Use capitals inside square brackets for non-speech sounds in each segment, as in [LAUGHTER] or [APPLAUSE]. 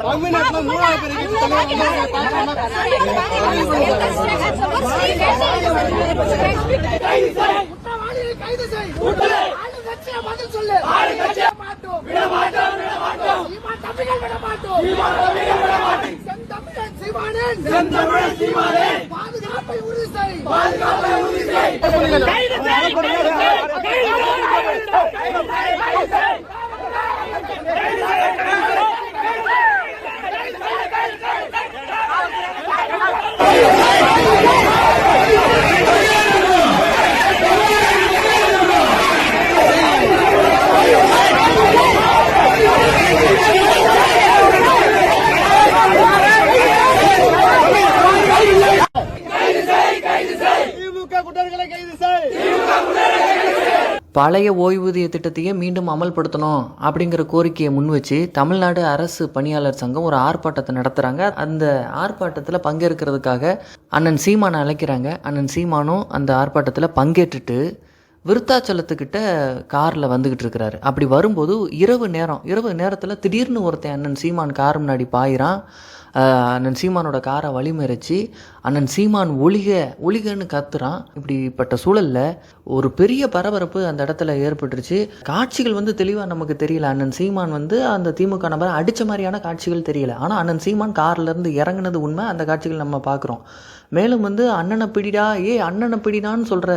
தமிழ்நாட்டுல மூணாவது பதில் சொல்லு மாட்டோம் விட மாட்டோம் விட மாட்டோம் சீமான் தம்பிகள் விட மாட்டோம் செந்தமிழன் சீமானன் செந்தமிழன் சீமானன் பாதுகாப்பை உறுதி செய். பாதுகாப்பை உறுதி செய். திமுக கைது செய். பழைய ஓய்வூதிய திட்டத்தையே மீண்டும் அமல்படுத்தணும் அப்படிங்கிற கோரிக்கையை முன் வச்சு தமிழ்நாடு அரசு பணியாளர் சங்கம் ஒரு ஆர்ப்பாட்டத்தை நடத்துகிறாங்க அந்த ஆர்ப்பாட்டத்தில் பங்கேற்கிறதுக்காக அண்ணன் சீமானை அழைக்கிறாங்க. அண்ணன் சீமானும் அந்த ஆர்ப்பாட்டத்தில் பங்கேற்றுட்டு விருத்தாச்சலத்துக்கிட்ட காரில் வந்துக்கிட்டு இருக்கிறாரு. அப்படி வரும்போது இரவு நேரம் இரவு நேரத்தில் திடீர்னு ஒருத்தன் அண்ணன் சீமான் கார் முன்னாடி பாயிறான். அண்ணன் சீமானோட காரை வழிமறிச்சு அண்ணன் சீமான் ஒளிக ஒளிகன்னு கத்துறான். இப்படிப்பட்ட சூழல்ல ஒரு பெரிய பரபரப்பு அந்த இடத்துல ஏற்பட்டுருச்சு. காட்சிகள் வந்து தெளிவாக நமக்கு தெரியல. அண்ணன் சீமான் வந்து அந்த திமுக நபரை அடித்த மாதிரியான காட்சிகள் தெரியல. ஆனால் அண்ணன் சீமான் கார்ல இருந்து இறங்குனது உண்மை. அந்த காட்சிகள் நம்ம பார்க்குறோம் மேலும் வந்து அண்ணனை பிடிடா ஏ அண்ணனை பிடிடான்னு சொல்கிற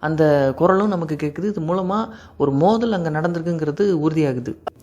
அந்த குரலும் நமக்கு கேட்குது இது மூலமாக ஒரு மோதல் அங்கே நடந்திருக்குங்கிறது உறுதியாகுது.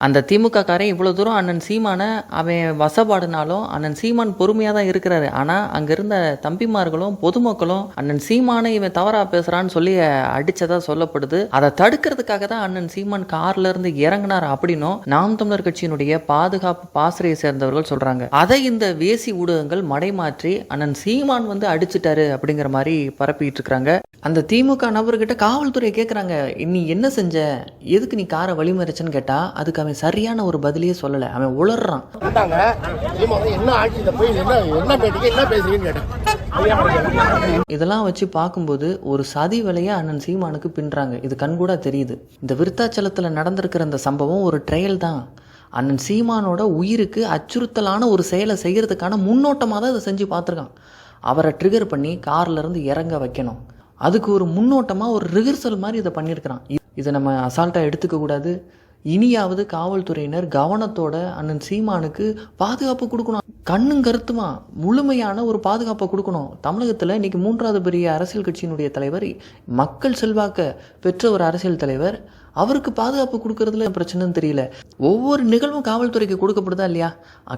அந்த திமுக காரன் இவ்வளோ தூரம் அண்ணன் சீமானை அவன் வசப்பாடுனாலும் அண்ணன் சீமான் பொறுமையாக தான் இருக்கிறாரு. ஆனால் அங்கே இருந்த தம்பிமார்களும் பொதுமக்களும் அண்ணன் சீமானை இவன் தவறாக பேசுகிறான்னு சொல்லி அடித்ததாக சொல்லப்படுது. அதை தடுக்கிறதுக்காக தான் அண்ணன் சீமான் கார்ல இருந்து இறங்கினார் அப்படின்னும் நாம் தமிழர் கட்சியினுடைய பாதுகாப்பு பாசறையை சேர்ந்தவர்கள் சொல்கிறாங்க அதை இந்த வேசி ஊடகங்கள் மடைமாற்றி அண்ணன் சீமான் வந்து அடிச்சிட்டாரு அப்படிங்கிற மாதிரி பரப்பிட்டு இருக்கிறாங்க அந்த திமுக நபர்கிட்ட காவல்துறை கேட்குறாங்க நீ என்ன செஞ்ச? எதுக்கு நீ காரை வழிமறிச்சன்னு கேட்டால் அதுக்கு அவன் சரியான ஒரு பதிலையே சொல்லலை. அவன் உளறான் என்ன ஆட்சியில் போய் என்ன என்ன பேட்டிக்கு என்ன பேசுறீங்கன்னு கேட்டேன். இதெல்லாம் வச்சு பார்க்கும்போது ஒரு சதி வேலையை அண்ணன் சீமானுக்கு பின்றாங்க இது கண்கூடா தெரியுது. இந்த விருத்தாச்சலத்தில் நடந்திருக்கிற இந்த சம்பவம் ஒரு ட்ரையல் தான். அண்ணன் சீமானோட உயிருக்கு அச்சுறுத்தலான ஒரு செயலை செய்யறதுக்கான முன்னோட்டமாக தான் இதை செஞ்சு பார்த்துருக்கான். அவரை ட்ரிகர் பண்ணி கார்ல இருந்து இறங்க வைக்கணும். அதுக்கு ஒரு முன்னோட்டமாக ஒரு ரிஹர்சல் மாதிரி இதை பண்ணியிருக்கிறான். இதை நம்ம அசால்ட்டாக எடுத்துக்க கூடாது. இனியாவது காவல்துறையினர் கவனத்தோட அண்ணன் சீமானுக்கு பாதுகாப்பு கொடுக்கணும். கண்ணும் கருத்துமா? முழுமையான ஒரு பாதுகாப்பை கொடுக்கணும். தமிழகத்தில் இன்னைக்கு மூன்றாவது பெரிய அரசியல் கட்சியினுடைய தலைவர் மக்கள் செல்வாக்க பெற்ற ஒரு அரசியல் தலைவர் அவருக்கு பாதுகாப்பு கொடுக்கறதுல பிரச்சனைன்னு தெரியல. ஒவ்வொரு நிகழ்வும் காவல்துறைக்கு கொடுக்கப்படுதா இல்லையா?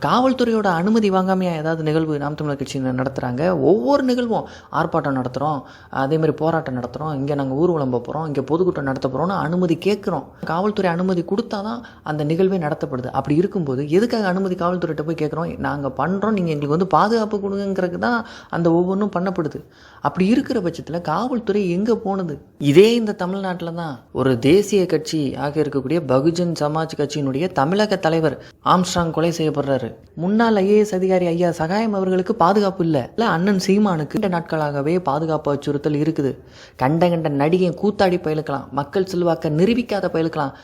காவல்துறையோட அனுமதி வாங்காமையா ஏதாவது நிகழ்வு நாம் தமிழர் கட்சி நடத்துகிறாங்க ஒவ்வொரு நிகழ்வும் ஆர்ப்பாட்டம் நடத்துகிறோம் அதே மாதிரி போராட்டம் நடத்துகிறோம் இங்கே நாங்கள் ஊர்வலம் போகிறோம் இங்கே பொதுக்கூட்டம் நடத்த போகிறோம்னு அனுமதி கேட்குறோம். காவல்துறை அனுமதி கொடுத்தா தான் அந்த நிகழ்வே நடத்தப்படுது. அப்படி இருக்கும்போது எதுக்காக அனுமதி காவல்துறையிட்ட போய் கேட்குறோம்? நாங்கள் பண்ணுறோம் நீங்கள் எங்களுக்கு வந்து பாதுகாப்பு கொடுங்கிறதுக்கு தான் அந்த ஒவ்வொன்றும் பண்ணப்படுது. அப்படி இருக்கிற பட்சத்தில் காவல்துறை எங்கே போனது? இதே இந்த தமிழ்நாட்டில் தான் ஒரு தேசிய கட்சி ஆக இருக்கக்கூடிய பகுஜன் சமாஜ் கட்சியினுடைய தமிழக தலைவர் ஆம்ஸ்ட்ராங் கொலை செய்யப்படுறாரு. முன்னாள் ஐஏஎஸ் அதிகாரி ஐயா சகாயம் அவர்களுக்கு பாதுகாப்பு இல்லை. இல்லை அண்ணன் சீமானுக்கு இந்த நாட்களாகவே பாதுகாப்பு அச்சுறுத்தல் இருக்குது. கண்ட கண்ட நடிகை கூத்தாடி பயிலுக்கலாம் மக்கள் செல்வாக்க நிரூபிக்காத பயிலுக்கலாம்.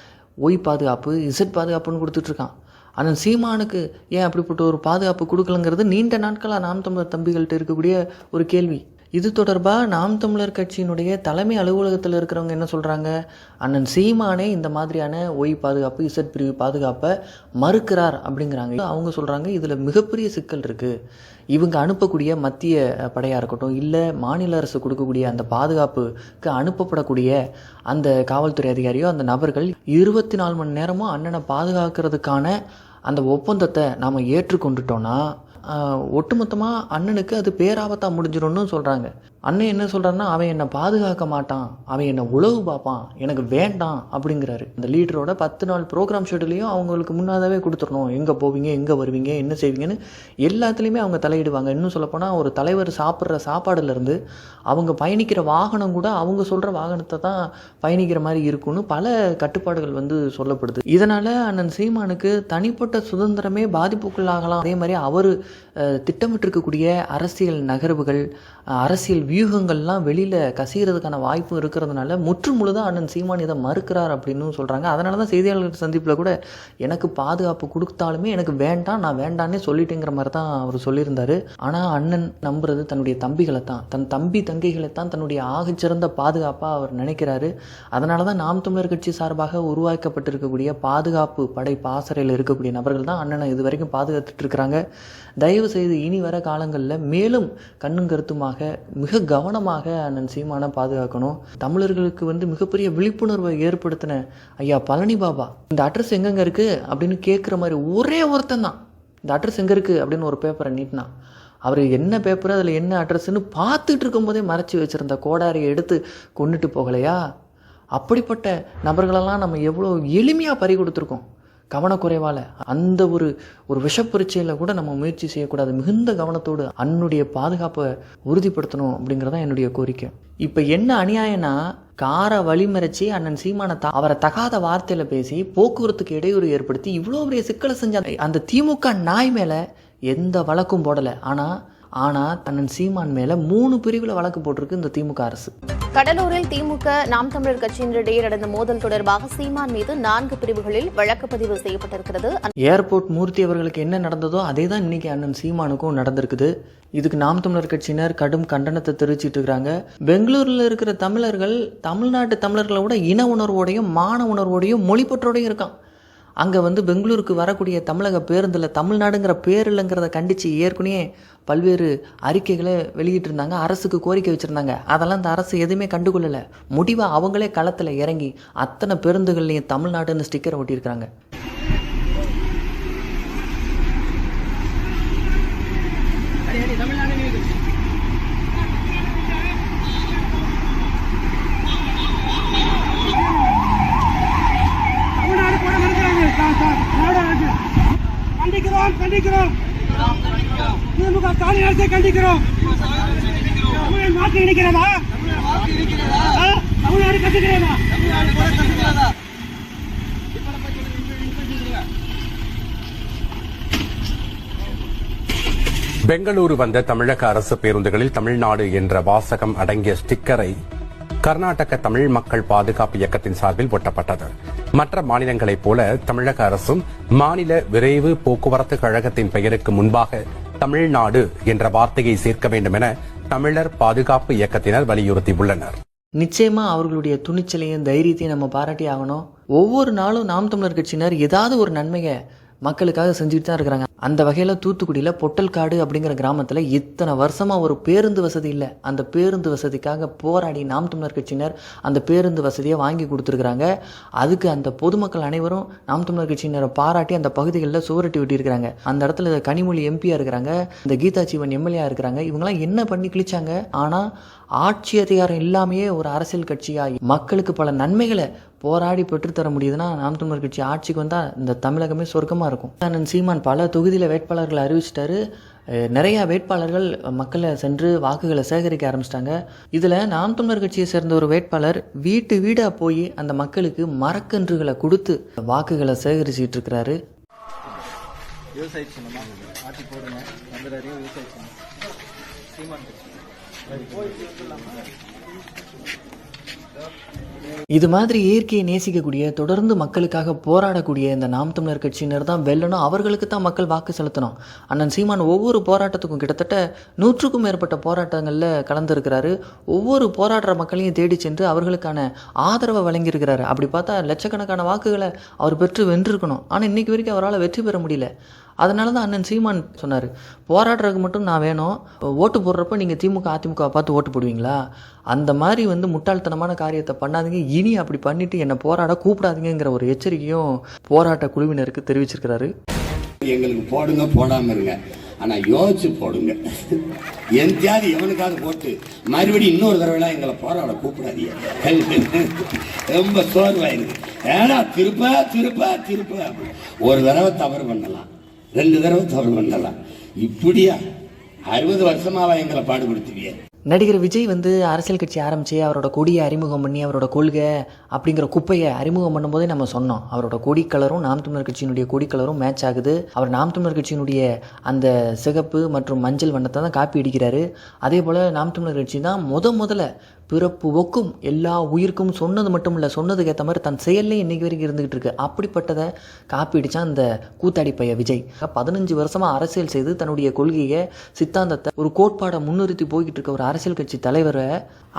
ஒய் பாதுகாப்பு இசட் பாதுகாப்புன்னு கொடுத்துட்ருக்கான் அண்ணன் சீமானுக்கு ஏன் அப்படிப்பட்ட ஒரு பாதுகாப்பு கொடுக்கலங்கிறது நீண்ட நாட்களாக நாம் தமிழர் தம்பிகள்கிட்ட இருக்கக்கூடிய ஒரு கேள்வி. இது தொடர்பாக நாம் தமிழர் கட்சியினுடைய தலைமை அலுவலகத்தில் இருக்கிறவங்க என்ன சொல்கிறாங்க அண்ணன் சீமானே இந்த மாதிரியான ஒய் பாதுகாப்பு இசட் பிரிவு பாதுகாப்பை மறுக்கிறார் அப்படிங்கிறாங்க. அவங்க சொல்கிறாங்க இதில் மிகப்பெரிய சிக்கல் இருக்குது இவங்க அனுப்பக்கூடிய மத்திய படையாக இருக்கட்டும் இல்லை மாநில அரசு கொடுக்கக்கூடிய அந்த பாதுகாப்புக்கு அனுப்பப்படக்கூடிய அந்த காவல்துறை அதிகாரியோ அந்த நபர்கள் இருபத்தி நாலு மணி நேரமும் அண்ணனை பாதுகாக்கிறதுக்கான அந்த ஒப்பந்தத்தை நாம் ஏற்றுக்கொண்டுட்டோன்னா ஒட்டுமொத்தமாக அண்ணனுக்கு அது பேராபத்தாக முடிஞ்சிடும்னு சொல்கிறாங்க அண்ணன் என்ன சொல்கிறாருன்னா அவன் என்னை பாதுகாக்க மாட்டான். அவன் என்னை உழவு பார்ப்பான். எனக்கு வேண்டாம் அப்படிங்கிறாரு. இந்த லீடரோட பத்து நாள் ப்ரோக்ராம் ஷெட்யூலையும் அவங்களுக்கு முன்னாதாவே கொடுத்துடணும். எங்கே போவீங்க எங்கே வருவீங்க என்ன செய்வீங்கன்னு எல்லாத்துலேயுமே அவங்க தலையிடுவாங்க. இன்னும் சொல்லப்போனால் ஒரு தலைவர் சாப்பிட்ற சாப்பாடுலேருந்து அவங்க பயணிக்கிற வாகனம் கூட அவங்க சொல்கிற வாகனத்தை தான் பயணிக்கிற மாதிரி இருக்கும்னு பல கட்டுப்பாடுகள் வந்து சொல்லப்படுது. இதனால் அண்ணன் சீமானுக்கு தனிப்பட்ட சுதந்திரமே பாதிப்புக்குள்ளாகலாம். அதே மாதிரி அவர் திட்டமிட்டிருக்கக்கூடிய அரசியல் நகர்வுகள் அரசியல் வியூகங்கள்லாம் வெளியில் கசிகிறதுக்கான வாய்ப்பு இருக்கிறதுனால முற்று முழுதாக அண்ணன் சீமான் இதை மறுக்கிறார் அப்படின்னு சொல்கிறாங்க அதனால தான் செய்தியாளர்கள் சந்திப்பில் கூட எனக்கு பாதுகாப்பு கொடுத்தாலுமே எனக்கு வேண்டாம் நான் வேண்டான்னே சொல்லிட்டேங்கிற மாதிரி தான் அவர் சொல்லியிருந்தார். ஆனால் அண்ணன் நம்புறது தன்னுடைய தம்பிகளை தான் தன் தம்பி தங்கைகளை தான் தன்னுடைய ஆகச்சிறந்த பாதுகாப்பாக அவர் நினைக்கிறாரு. அதனால தான் நாம் தமிழர் கட்சி சார்பாக உருவாக்கப்பட்டிருக்கக்கூடிய பாதுகாப்பு படை பாசறையில் இருக்கக்கூடிய நபர்கள் தான் அண்ணனை இது வரைக்கும் பாதுகாத்துட்டு இருக்கிறாங்க. தயவு செய்து இனி வர காலங்களில் மேலும் கண்ணும் கருத்துமாக மிக கவனமாக அண்ணன் சீமானை பாதுகாக்கணும். தமிழர்களுக்கு வந்து மிகப்பெரிய விழிப்புணர்வை ஏற்படுத்தின ஐயா பழனி பாபா இந்த அட்ரஸ் எங்கெங்க இருக்குது அப்படின்னு கேட்குற மாதிரி ஒரே ஒருத்தன் தான். இந்த அட்ரஸ் எங்கே இருக்குது அப்படின்னு ஒரு பேப்பரை நீட்டினான் அவர் என்ன பேப்பர் அதில் என்ன அட்ரஸ்ன்னு பார்த்துட்டு இருக்கும்போதே மறைச்சி வச்சுருந்த கோடாரியை எடுத்து கொண்டுட்டு போகலையா? அப்படிப்பட்ட நபர்களெல்லாம் நம்ம எவ்வளோ எளிமையாக பறி கொடுத்துருக்கோம். கவனக்குறைவால் அந்த ஒரு ஒரு விஷப்பரிச்சையில் கூட நம்ம முயற்சி செய்யக்கூடாது. மிகுந்த கவனத்தோடு அன்னுடைய பாதுகாப்பை உறுதிப்படுத்தணும் அப்படிங்கிறதான் என்னுடைய கோரிக்கை. இப்போ என்ன அநியாயம்னா காரை வழிமறைச்சி அண்ணன் சீமான அவரை தகாத வார்த்தையில் பேசி போக்குவரத்துக்கு இடையூறு ஏற்படுத்தி இவ்வளோ பெரிய சிக்கலை செஞ்ச அந்த- அந்த திமுக நாய் மேலே எந்த வழக்கும் போடலை. ஆனால் ஆனால் அண்ணன் சீமான் மேலே மூணு பிரிவில் வழக்கு போட்டிருக்கு இந்த திமுக அரசு. கடலூரில் திமுக நாம் தமிழர் கட்சியினரிடையே நடந்த மோதல் தொடர்பாக சீமான் மீது நான்கு பிரிவுகளில் வழக்கு பதிவு செய்யப்பட்டிருக்கிறது. ஏர்போர்ட் மூர்த்தி அவர்களுக்கு என்ன நடந்ததோ அதே தான் இன்னைக்கு அண்ணன் சீமானுக்கும் நடந்திருக்குது. இதுக்கு நாம் தமிழர் கட்சியினர் கடும் கண்டனத்தை தெரிவிச்சிட்டு இருக்கிறாங்க பெங்களூரில் இருக்கிற தமிழர்கள் தமிழ்நாட்டு தமிழர்களை விட இன உணர்வோடையும் மான உணர்வோடையும் மொழிப்பற்றோடையும் இருக்கான். அங்கே வந்து பெங்களூருக்கு வரக்கூடிய தமிழக பேருந்தில் தமிழ்நாடுங்கிற பேர் இல்லைங்கிறத கண்டித்து ஏற்கனவே பல்வேறு அறிக்கைகளை வெளியிட்டிருந்தாங்க அரசுக்கு கோரிக்கை வச்சுருந்தாங்க. அதெல்லாம் அந்த அரசு எதுவுமே கண்டுகொள்ளலை. முடிவாக அவங்களே களத்தில் இறங்கி அத்தனை பேருந்துகள்லையும் தமிழ்நாடுன்னு ஸ்டிக்கரை ஒட்டியிருக்கிறாங்க தமிழ்நாடு கூட மறுக்கிறாங்க சார், சார், திராவிட அரசு. கண்டிக்கிறோம் கண்டிக்கிறோம் திமுக ஸ்டாலின் தமிழன் வாக்கு இணைக்கிறதா தமிழ்நாடு கட்டுகிறதா பெங்களூரு வந்த தமிழக அரசு பேருந்துகளில் தமிழ்நாடு என்ற வாசகம் அடங்கிய ஸ்டிக்கரை கர்நாடக தமிழ் மக்கள் பாதுகாப்பு இயக்கத்தின் சார்பில் ஒட்டப்பட்டது. மற்ற மாநிலங்களைப் போல தமிழக அரசும் மாநில விரைவு போக்குவரத்து கழகத்தின் பெயருக்கு முன்பாக தமிழ்நாடு என்ற வார்த்தையை சேர்க்க வேண்டும் என தமிழர் பாதுகாப்பு இயக்கத்தினர் வலியுறுத்தியுள்ளனர். நிச்சயமா அவர்களுடைய துணிச்சலையும் தைரியத்தையும் நம்ம பாராட்டி ஆகணும். ஒவ்வொரு நாளும் நாம் தமிழர் கட்சியினர் ஏதாவது ஒரு நன்மையை மக்களுக்காக செஞ்சுட்டு தான் இருக்கிறாங்க. அந்த வகையில் தூத்துக்குடியில் பொட்டல்காடு அப்படிங்கிற கிராமத்தில் இத்தனை வருஷமாக ஒரு பேருந்து வசதி இல்லை. அந்த பேருந்து வசதிக்காக போராடி நாம் தமிழர் கட்சியினர் அந்த பேருந்து வசதியை வாங்கி கொடுத்துருக்குறாங்க. அதுக்கு அந்த பொதுமக்கள் அனைவரும் நாம் தமிழர் கட்சியினரை பாராட்டி அந்த பகுதிகளில் சுவரட்டி விட்டிருக்கிறாங்க அந்த இடத்துல கனிமொழி எம்பியாக இருக்கிறாங்க இந்த கீதா ஜீவன் எம்எல்ஏ இருக்கிறாங்க. இவங்கெல்லாம் என்ன பண்ணி கிழிச்சாங்க? ஆனால் ஆட்சி அதிகாரம் இல்லாமையே ஒரு அரசியல் கட்சியாக மக்களுக்கு பல நன்மைகளை போராடி பெற்றுத்தர முடியுதுன்னா நாம் தமிழர் கட்சி ஆட்சிக்கு வந்தால் இந்த தமிழகமே சொர்க்கமாக இருக்கும். அண்ணன் சீமான் பல தொகுதியில் வேட்பாளர்களை அறிவிச்சிட்டாரு. நிறைய வேட்பாளர்கள் மக்களை சென்று வாக்குகளை சேகரிக்க ஆரம்பிச்சிட்டாங்க. இதில் நாம் தமிழர் கட்சியை சேர்ந்த ஒரு வேட்பாளர் வீட்டு வீடாக போய் அந்த மக்களுக்கு மரக்கன்றுகளை கொடுத்து வாக்குகளை சேகரிச்சிட்டு இருக்கிறாரு. விவசாய இது மாதிரி இயற்கையை நேசிக்கக்கூடிய தொடர்ந்து மக்களுக்காக போராடக்கூடிய இந்த நாம் தமிழர் கட்சியினர் தான் வெல்லணும். அவர்களுக்கு தான் மக்கள் வாக்கு செலுத்தணும். அண்ணன் சீமான் ஒவ்வொரு போராட்டத்துக்கும் கிட்டத்தட்ட நூற்றுக்கும் மேற்பட்ட போராட்டங்களில் கலந்துருக்கிறாரு. ஒவ்வொரு போராடுற மக்களையும் தேடி சென்று அவர்களுக்கான ஆதரவை வழங்கியிருக்கிறாரு. அப்படி பார்த்தா லட்சக்கணக்கான வாக்குகளை அவர் பெற்று வென்றிருக்கணும். ஆனால் இன்னைக்கு வரைக்கும் அவரால் வெற்றி பெற முடியல. அதனால தான் அண்ணன் சீமான் சொன்னார் போராடுறதுக்கு மட்டும் நான் வேணும். ஓட்டு போடுறப்ப நீங்கள் திமுக அதிமுக பார்த்து ஓட்டு போடுவீங்களா? அந்த மாதிரி வந்து முட்டாள்தனமான காரியத்தை பண்ணாதீங்க. இனி அப்படி பண்ணிவிட்டு என்னை போராட கூப்பிடாதீங்கிற ஒரு எச்சரிக்கையும் போராட்ட குழுவினருக்கு தெரிவிச்சிருக்கிறாரு. எங்களுக்கு போடுங்க போடாமல் இருங்க. ஆனால் யோசிச்சு போடுங்க. என் தியாதி எவனுக்காக போட்டு மறுபடியும் இன்னொரு தடவை எங்களை போராட கூப்பிடாதீங்க. ரொம்ப சோர்வாயிருக்கு. ஏன்னா திருப்ப திருப்ப திருப்ப ஒரு தடவை தவறு பண்ணலாம். ரெண்டு தடவை தவறு பண்ணலாம். இப்படியா? அறுபது வருஷமாவா எங்களை பாடுபடுத்துவீங்க நடிகர் விஜய் வந்து அரசியல் கட்சி ஆரம்பித்து அவரோட கொடியை அறிமுகம் பண்ணி அவரோட கொள்கை அப்படிங்கிற குப்பையை அறிமுகம் பண்ணும்போதே நம்ம சொன்னோம். அவரோட கொடி கலரும் நாம் தமிழர் கட்சியினுடைய கொடி கலரும் மேட்ச் ஆகுது. அவர் நாம் தமிழர் கட்சியினுடைய அந்த சிகப்பு மற்றும் மஞ்சள் வண்ணத்தை தான் காப்பி அடிக்கிறாரு. அதே போல் நாம் தமிழர் கட்சி தான் முத முதல்ல பிறப்பு ஒக்கும் எல்லா உயிருக்கும் சொன்னது மட்டும் இல்லை சொன்னதுக்கு ஏற்ற மாதிரி தன் செயல்லையும் இன்னைக்கு வரைக்கும் இருந்துகிட்டு இருக்கு. அப்படிப்பட்டதை காப்பி அடித்தான் அந்த கூத்தாடி பைய விஜய். பதினஞ்சு வருஷமா அரசியல் செய்து தன்னுடைய கொள்கையை சித்தாந்தத்தை ஒரு கோட்பாடை முன்னிறுத்தி போய்கிட்டு இருக்க ஒரு அரசியல் கட்சி தலைவரை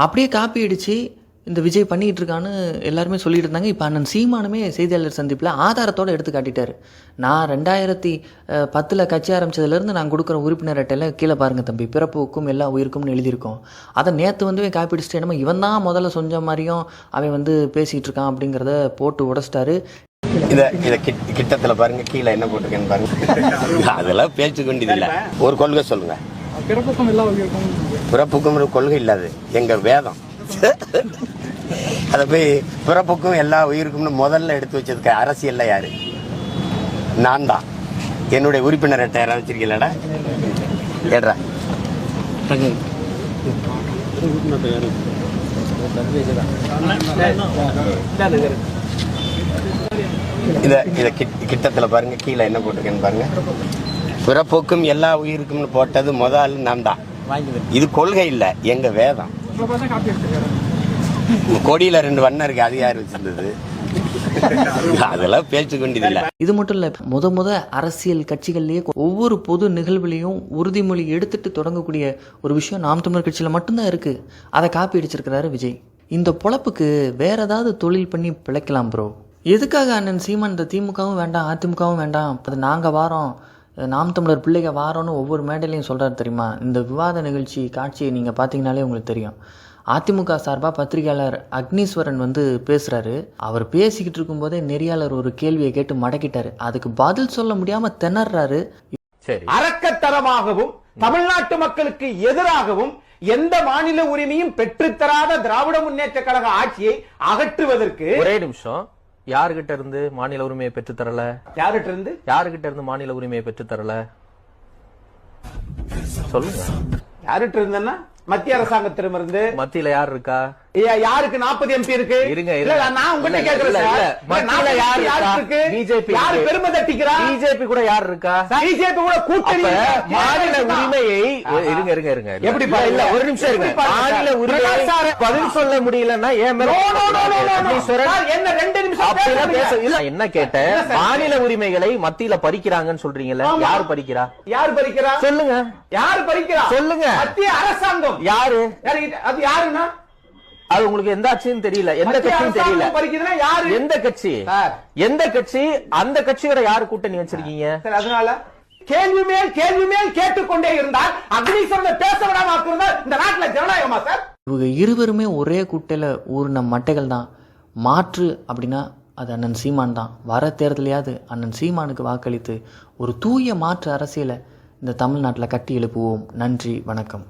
அப்படியே காப்பி அடிச்சு இந்த விஜய் பண்ணிக்கிட்டு இருக்கான்னு எல்லாருமே சொல்லிட்டு இருந்தாங்க. இப்போ அண்ணன் சீமானுமே செய்தியாளர் சந்திப்பில் ஆதாரத்தோடு எடுத்து காட்டிட்டாரு. நான் ரெண்டாயிரத்தி பத்தில் கட்சி ஆரம்பிச்சதுலேருந்து நான் கொடுக்குற உறுப்பினர் அட்டையில் கீழே பாருங்க தம்பி. பிறப்புக்கும் எல்லா உயிருக்கும்னு எழுதியிருக்கோம். அதை நேற்று வந்து காப்பி அடிச்சுட்டு என்னமோ இவன் தான் முதல்ல சொஞ்ச மாதிரியும் அவன் வந்து பேசிகிட்டு இருக்கான் அப்படிங்கிறத போட்டு உடச்சிட்டாரு. இத இத கிட்- கிட்டத்துல பாருங்க கீழே என்ன போட்டிருக்கேன்னு பாருங்க. [LAUGHS] அதெல்லாம் பேச்சு கொண்டதில்ல ஒரு கொள்கை சொல்லுங்க. பிறப்புக்கும் ஒரு கொள்கை இல்லாது. எங்க வேதம். அதை போய் பிறப்புக்கும் எல்லா உயிருக்கும்னு முதல்ல எடுத்து வச்சதுக்கு அரசியல்ல யாரு? நான் தான். என்னுடைய உறுப்பினர் அட்டை யாராவது வச்சிருக்கீங்களா ஏடா இத இத கிட்டத்தில் கிட்டத்துல பாருங்க கீழே என்ன போட்டிருக்கேன்னு பாருங்க. பிறப்புக்கும் எல்லா உயிருக்கும்னு போட்டது முதல் நான் தான் இது கொள்கை இல்ல எங்க வேதம். கொடியில ரெண்டு வண்ணம் இருக்கு அது யார் வச்சிருந்தது? அதெல்லாம் பேச்சு கொண்டதில்லை இது மட்டும் இல்லை முத முத அரசியல் கட்சிகள்லேயே ஒவ்வொரு பொது நிகழ்வுலையும் உறுதிமொழி எடுத்துட்டு தொடங்கக்கூடிய ஒரு விஷயம் நாம் தமிழர் கட்சியில் மட்டும்தான் இருக்கு. அதை காப்பி அடிச்சிருக்கிறாரு விஜய். இந்த பொழப்புக்கு வேற ஏதாவது தொழில் பண்ணி பிழைக்கலாம் ப்ரோ எதுக்காக அண்ணன் சீமான் இந்த திமுகவும் வேண்டாம் அதிமுகவும் வேண்டாம் அது நாங்கள் வாரோம் நாம் தமிழர் பிள்ளைங்க வாரோன்னு ஒவ்வொரு மேடையிலையும் சொல்கிறாரு தெரியுமா? இந்த விவாத நிகழ்ச்சி காட்சியை நீங்கள் பார்த்தீங்கனாலே உங்களுக்கு தெரியும். அதிமுக சார்பாக பத்திரிகையாளர் அக்னீஸ்வரன் வந்து பேசுகிறாரு அவர் பேசிக்கிட்டு இருக்கும்போதே நெறியாளர் ஒரு கேள்வியை கேட்டு மடக்கிட்டாரு. அதுக்கு பதில் சொல்ல முடியாமல் திணறாரு. அரக்கத்தனமாகவும் தமிழ்நாட்டு மக்களுக்கு எதிராகவும் எந்த மாநில உரிமையும் பெற்றுத்தராத திராவிட முன்னேற்ற கழக ஆட்சியை அகற்றுவதற்கு ஒரே நிமிஷம். யாருகிட்ட இருந்து மாநில உரிமையை பெற்று தரல? யார்கிட்ட இருந்து? யாருகிட்ட இருந்து மாநில உரிமையை பெற்று தரல? சொல்லுங்க. யார்கிட்ட இருந்தன்னா? மத்திய அரசாங்கத்திடமிருந்து மத்தியில யார் இருக்கா யாருக்கு 40 எம்பி இருக்கு இருங்க, இல்ல. நான் உங்ககிட்ட கேக்குறேன் இல்ல, சார். இல்ல. இல்ல, மத்தியில 40 யார் இருக்கா? BJP யாரு. பெருமை தட்டிக்கிறா பிஜேபி கூட யார் இருக்கா பிஜேபி கூட கூட்டணி? மாநில? உரிமையை. இருங்க இருங்க இருங்க எப்படி இல்ல? ஒரு நிமிஷம் இருங்க மாநில? உரிமையை பதில் சொல்ல முடியலன்னா ஏன் என்ன ரெண்டு நிமிஷம் பேச? இல்ல என்ன கேட்டேன்? மாநில உரிமைகளை மத்தியில பறிக்கிறாங்கன்னு சொல்றீங்கல்ல. யார் பறிக்கிறா யார் பறிக்கிறா சொல்லுங்க யார் பறிக்கிறா சொல்லுங்க. மத்திய அரசாங்கம் யாரு? அது யாருன்னா? அது உங்களுக்கு எந்த ஆட்சியும் தெரியல. எந்த கட்சியும் தெரியல. யாரு? எந்த கட்சி. எந்த கட்சி? அந்த கட்சியோட யாரு கூட்டணி வச்சிருக்கீங்க? சரி அதனால கேள்வி மேல் கேள்வி மேல் கேட்டுக்கொண்டே இருந்தால் அக்னிசரனை பேச விடாம இந்த நாட்டுல ஜனநாயகமா சார்? இவங்க இருவருமே ஒரே குட்டையில் ஊறின மட்டைகள் தான். மாற்று அப்படின்னா அது அண்ணன் சீமான் தான். வர தேர்தலையாவது அண்ணன் சீமானுக்கு வாக்களித்து ஒரு தூய மாற்று அரசியலை இந்த தமிழ்நாட்டில் கட்டி எழுப்புவோம். நன்றி வணக்கம்.